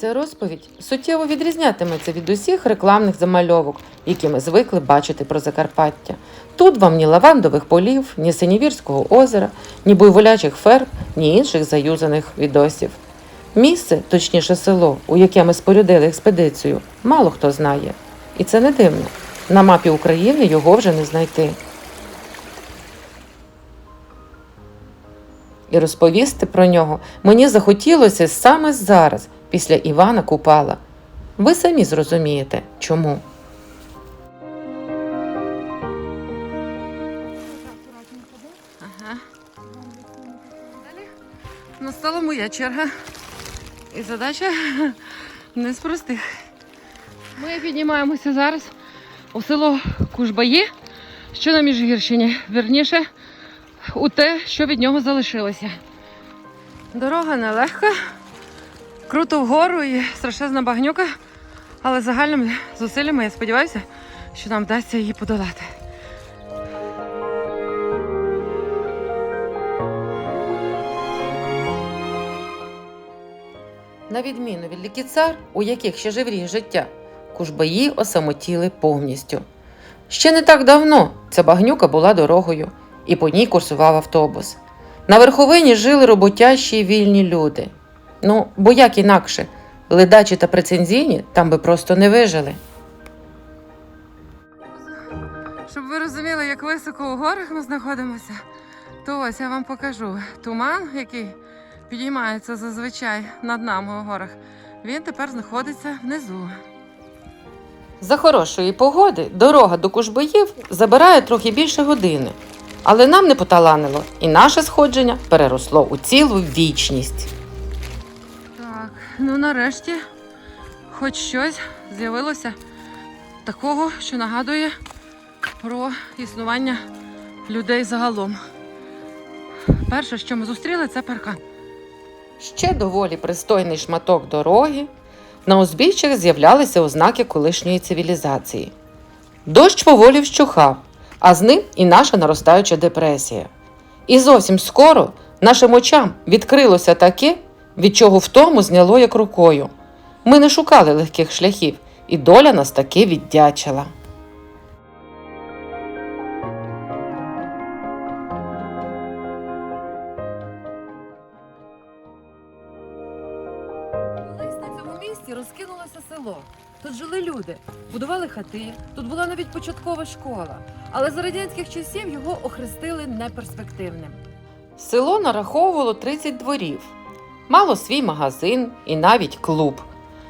Ця розповідь суттєво відрізнятиметься від усіх рекламних замальовок, які ми звикли бачити про Закарпаття. Тут вам ні лавандових полів, ні синівірського озера, ні буйволячих ферм, ні інших заюзаних відосів. Місце, точніше село, у яке ми спорядили експедицію, мало хто знає. І це не дивно. На мапі України його вже не знайти. І розповісти про нього мені захотілося саме зараз, після Івана Купала. Ви самі зрозумієте, чому. Ага. Далі настала моя черга. І задача не з простих. Ми піднімаємося зараз у село Кужбаї, що на Міжгірщині. Вірніше, у те, що від нього залишилося. Дорога нелегка, круто вгору і страшезна багнюка, але загальними зусиллями я сподіваюся, що нам вдасться її подолати. На відміну від лікіцар, у яких ще живріє життя, кужбаї осамотіли повністю. Ще не так давно ця багнюка була дорогою, і по ній курсував автобус. На верховині жили роботящі вільні люди. Ну, бо як інакше, ледачі та прецензійні там би просто не вижили. Щоб ви розуміли, як високо у горах ми знаходимося, то ось я вам покажу туман, який підіймається зазвичай над нами у горах. Він тепер знаходиться внизу. За хорошої погоди дорога до Кужбоїв забирає трохи більше години. Але нам не поталанило, і наше сходження переросло у цілу вічність. Ну нарешті, хоч щось з'явилося такого, що нагадує про існування людей загалом. Перше, що ми зустріли, це паркан. Ще доволі пристойний шматок дороги. На узбіччях з'являлися ознаки колишньої цивілізації. Дощ поволі вщухав, а з ним і наша наростаюча депресія. І зовсім скоро нашим очам відкрилося таке, від чого втому зняло як рукою. Ми не шукали легких шляхів, і доля нас таки віддячила. На цьому місці розкинулося село. Тут жили люди, будували хати, тут була навіть початкова школа. Але за радянських часів його охрестили неперспективним. Село нараховувало 30 дворів, мало свій магазин і навіть клуб.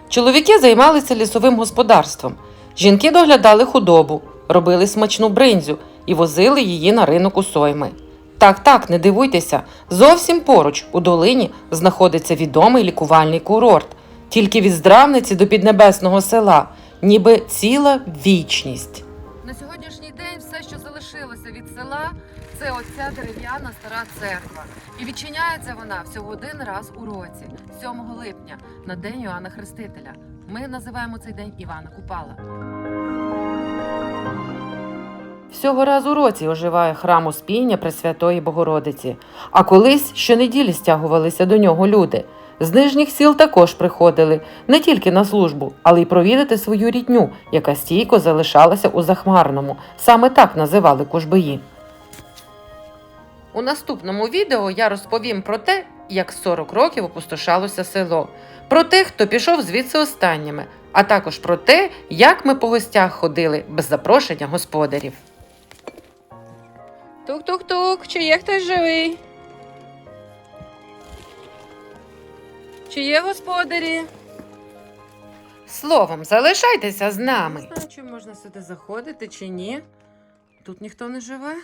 Чоловіки займалися лісовим господарством, жінки доглядали худобу, робили смачну бринзю і возили її на ринок у сойми. Так, так, не дивуйтеся, зовсім поруч у долині знаходиться відомий лікувальний курорт. Тільки від здравниці до піднебесного села, ніби ціла вічність. На сьогоднішній день все, що залишилося від села, це оця дерев'яна стара церква. І відчиняється вона всього один раз у році, 7 липня, на день Іоанна Хрестителя. Ми називаємо цей день Івана Купала. Всього раз у році оживає храм Успіння Пресвятої Богородиці, а колись щонеділі стягувалися до нього люди. З нижніх сіл також приходили не тільки на службу, але й провідати свою рідню, яка стійко залишалася у Захмарному. Саме так називали кужбиї. У наступному відео я розповім про те, як 40 років опустошалося село, про тих, хто пішов звідси останніми, а також про те, як ми по гостях ходили без запрошення господарів. Тук-тук-тук, чи є хтось живий? Чи є господарі? Словом, залишайтеся з нами. Не знаю, чи можна сюди заходити, чи ні. Тут ніхто не живе.